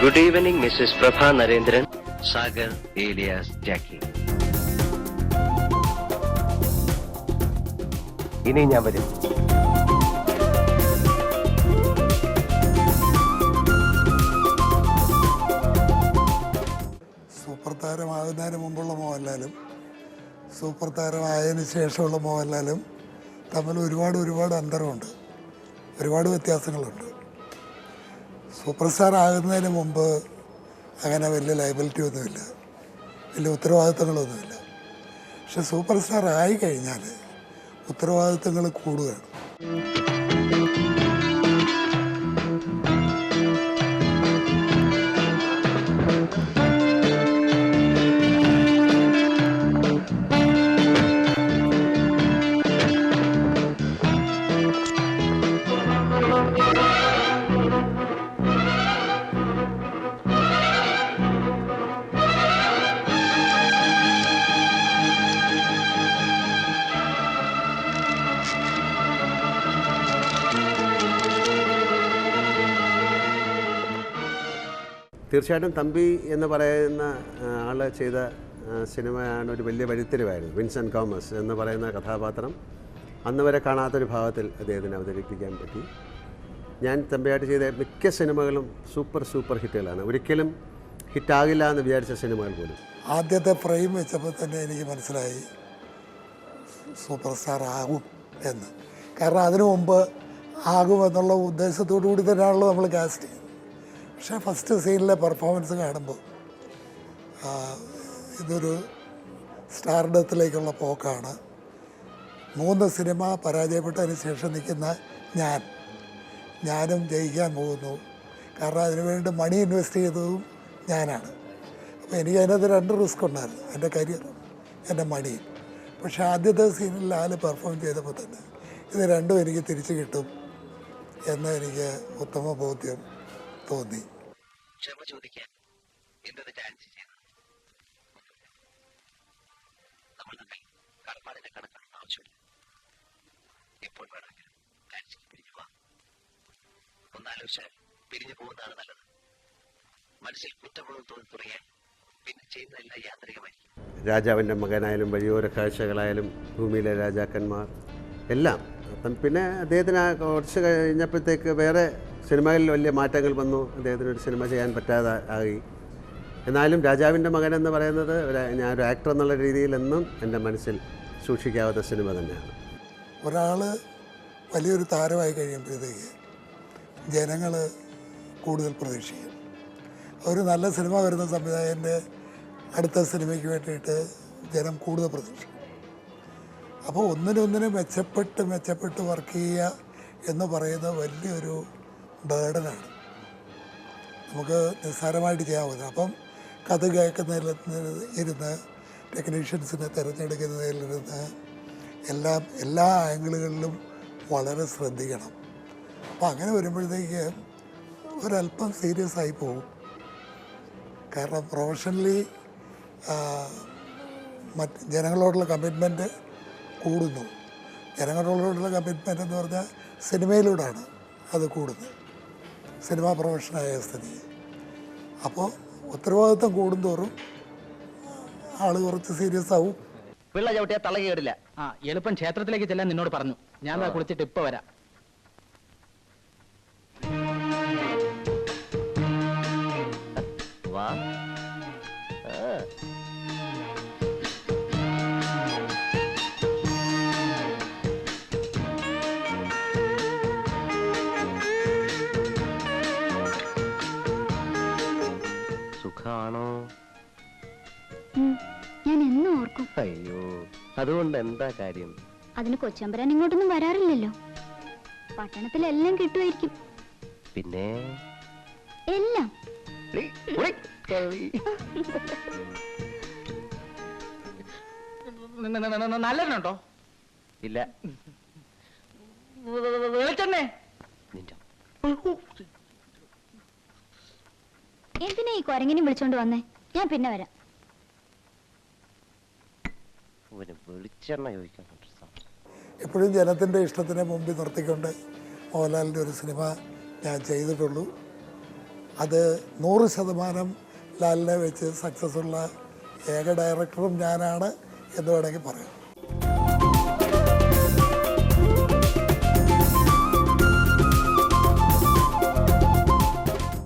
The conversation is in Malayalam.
Good evening Mrs Prabha Narendran Sagar alias Jackie ഇനി ഞാൻ വരും. സൂപ്പർ താരമാകുന്നതിന് മുമ്പുള്ള മോഹൻലാലും സൂപ്പർ താരമായതിനു ശേഷമുള്ള മോഹൻലാലും തമ്മിൽ ഒരുപാട് ഒരുപാട് അന്തരമുണ്ട്. ഒരുപാട് വ്യത്യാസങ്ങളുണ്ട്. സൂപ്പർ സ്റ്റാർ ആകുന്നതിന് മുമ്പ് അങ്ങനെ വലിയ ലൈബിലിറ്റി ഒന്നുമില്ല. വലിയ ഉത്തരവാദിത്തങ്ങളൊന്നുമില്ല. പക്ഷെ സൂപ്പർ സ്റ്റാർ ആയി കഴിഞ്ഞാൽ ഉത്തരവാദിത്തങ്ങൾ കൂടുകയാണ്. തീർച്ചയായിട്ടും തമ്പി എന്ന് പറയുന്ന ആൾ ചെയ്ത സിനിമയാണ് ഒരു വലിയ വഴിത്തിരിവായിരുന്നു. വിൻസെന്റ് കോമസ് എന്ന് പറയുന്ന കഥാപാത്രം അന്ന് വരെ കാണാത്തൊരു ഭാവത്തിൽ അദ്ദേഹത്തിന് അവതരിപ്പിക്കാൻ പറ്റി. ഞാൻ തമ്പിയായിട്ട് ചെയ്ത മിക്ക സിനിമകളും സൂപ്പർ സൂപ്പർ ഹിറ്റുകളാണ്. ഒരിക്കലും ഹിറ്റാകില്ല എന്ന് വിചാരിച്ച സിനിമകൾ പോലും. ആദ്യത്തെ ഫ്രെയിം വെച്ചപ്പോൾ തന്നെ എനിക്ക് മനസ്സിലായി സൂപ്പർ സ്റ്റാർ ആകും എന്ന്. കാരണം അതിനു മുമ്പ് ആകുമെന്നുള്ള ഉദ്ദേശത്തോടു കൂടി തന്നെയാണല്ലോ നമ്മൾ കാസ്റ്റ് ചെയ്യുന്നത്. പക്ഷേ ഫസ്റ്റ് സീനിലെ പെർഫോമൻസ് കാണുമ്പോൾ ഇതൊരു സ്റ്റാർഡത്തിലേക്കുള്ള പോക്കാണ്. മൂന്ന് സിനിമ പരാജയപ്പെട്ടതിന് ശേഷം നിൽക്കുന്ന ഞാൻ. ഞാനും ജയിക്കാൻ പോകുന്നു. കാരണം അതിനുവേണ്ടി മണി ഇൻവെസ്റ്റ് ചെയ്തതും ഞാനാണ്. അപ്പോൾ എനിക്ക് അതിനകത്ത് രണ്ട് റിസ്ക് ഉണ്ടായിരുന്നു. എന്റെ കരിയറും എന്റെ മണി പക്ഷേ ആദ്യത്തെ സീനിൽ ആൽ പെർഫോം ചെയ്തപ്പോൾ തന്നെ ഇത് രണ്ടും എനിക്ക് തിരിച്ചു കിട്ടും എന്ന് എനിക്ക് ഉത്തമ ബോധ്യം തോന്നി. ക്ഷമ ചോദിക്കാൻ എന്തത് ചാൻസ് ചെയ്തു നമ്മൾ തമ്മിൽ കടപ്പാടിന്റെ കണക്കാണെന്ന് ആവശ്യമില്ല. എപ്പോൾ വേണമെങ്കിലും ചാൻസ് പിരിഞ്ഞു പോവാം. ഒന്നാലോചിച്ചാൽ പിരിഞ്ഞു പോകുന്നതാണ് നല്ലത്. മനസ്സിൽ കുറ്റബോധം തോന്നി തുടങ്ങിയാൽ പിന്നെ ചെയ്യുന്നതെല്ലാം യാന്ത്രികമായിരിക്കും. രാജാവിന്റെ മകനായാലും വഴിയോര കാഴ്ചകളായാലും ഭൂമിയിലെ രാജാക്കന്മാർ എല്ലാം. അപ്പം പിന്നെ അദ്ദേഹത്തിന് ആ കുറച്ച് കഴിഞ്ഞപ്പോഴത്തേക്ക് വേറെ സിനിമകളിൽ വലിയ മാറ്റങ്ങൾ വന്നു. അദ്ദേഹത്തിന് ഒരു സിനിമ ചെയ്യാൻ പറ്റാതെ ആയി. എന്നാലും രാജാവിന്റെ മകൻ എന്ന് പറയുന്നത് ഞാൻ ഒരു ആക്ടർ എന്നുള്ള രീതിയിൽ എന്നും എന്റെ മനസ്സിൽ സൂക്ഷിക്കാവുന്ന സിനിമ തന്നെയാണ്. ഒരാൾ വലിയൊരു താരമായി കഴിയുമ്പോഴത്തേക്ക് ജനങ്ങൾ കൂടുതൽ പ്രതീക്ഷിക്കും. ഒരു നല്ല സിനിമ വരുന്ന സംവിധായകന്റെ അടുത്ത സിനിമയ്ക്ക് വേണ്ടിയിട്ട് ജനം കൂടുതൽ പ്രതീക്ഷിക്കും. അപ്പോൾ ഒന്നിനൊന്നിനും മെച്ചപ്പെട്ട് മെച്ചപ്പെട്ട് വർക്ക് ചെയ്യുക എന്ന് പറയുന്നത് വലിയൊരു ബേഡനാണ്. നമുക്ക് നിസ്സാരമായിട്ട് പറ്റില്ല അപ്പം കഥ കേൾക്കുന്നതിൽ ഇരുന്ന് ടെക്നീഷ്യൻസിനെ തിരഞ്ഞെടുക്കുന്നതിലിരുന്ന് എല്ലാം എല്ലാ ആംഗിളുകളിലും വളരെ ശ്രദ്ധിക്കണം. അപ്പോൾ അങ്ങനെ വരുമ്പോഴത്തേക്ക് ഒരല്പം സീരിയസ് ആയി പോകും കാരണം പ്രൊഫഷണലി മറ്റ് ജനങ്ങളോടുള്ള കമ്മിറ്റ്മെന്റ് കൂടുന്നു. ജനങ്ങളോടുള്ള കമ്മിറ്റ്മെന്റ് എന്ന് പറഞ്ഞാൽ സിനിമയിലൂടെയാണ് അത് കൂടുന്നത്. സിനിമാ പ്രൊഫഷനായ സ്ഥിതി. അപ്പോൾ ഉത്തരവാദിത്വം കൂടുന്തോറും ആൾ കുറച്ച് സീരിയസ് ആവും. പിള്ള ചവിട്ടിയാൽ തളകേടില്ല ആ എളുപ്പം ക്ഷേത്രത്തിലേക്ക് ചെല്ലാൻ നിന്നോട് പറഞ്ഞു. ഞാൻ കുളിച്ചിട്ട് ഇപ്പൊ വരാം. സുഖാണോ? ഞാൻ എന്നും ഓർക്കും. അയ്യോ അതുകൊണ്ട് എന്താ കാര്യം? അതിന് കൊച്ചമ്പരാൻ ഇങ്ങോട്ടൊന്നും വരാറില്ലല്ലോ. പട്ടണത്തിലെല്ലാം കിട്ടുമായിരിക്കും. പിന്നെ? എല്ലാം. നല്ലതിനുണ്ടോ ഇല്ല. വെളിച്ചെണ്ണേ. നിന്റെ. എന്തിനാ ഈ കൊരങ്ങിനെ വിളിച്ചോണ്ട് വന്നേ? ഞാൻ പിന്നെ വരാം. വെളിച്ചെണ്ണ എപ്പോഴും ജനത്തിന്റെ ഇഷ്ടത്തിനെ മുമ്പിൽ നിർത്തിക്കൊണ്ട് മോഹൻലാലിന്റെ ഒരു സിനിമ ഞാൻ ചെയ്തിട്ടുള്ളൂ. അത് നൂറ് ശതമാനം ലാലിനെ വെച്ച് സക്സസ്സുള്ള ഏക ഡയറക്ടറും ഞാനാണ് എന്ന് വേണമെങ്കിൽ പറയാം.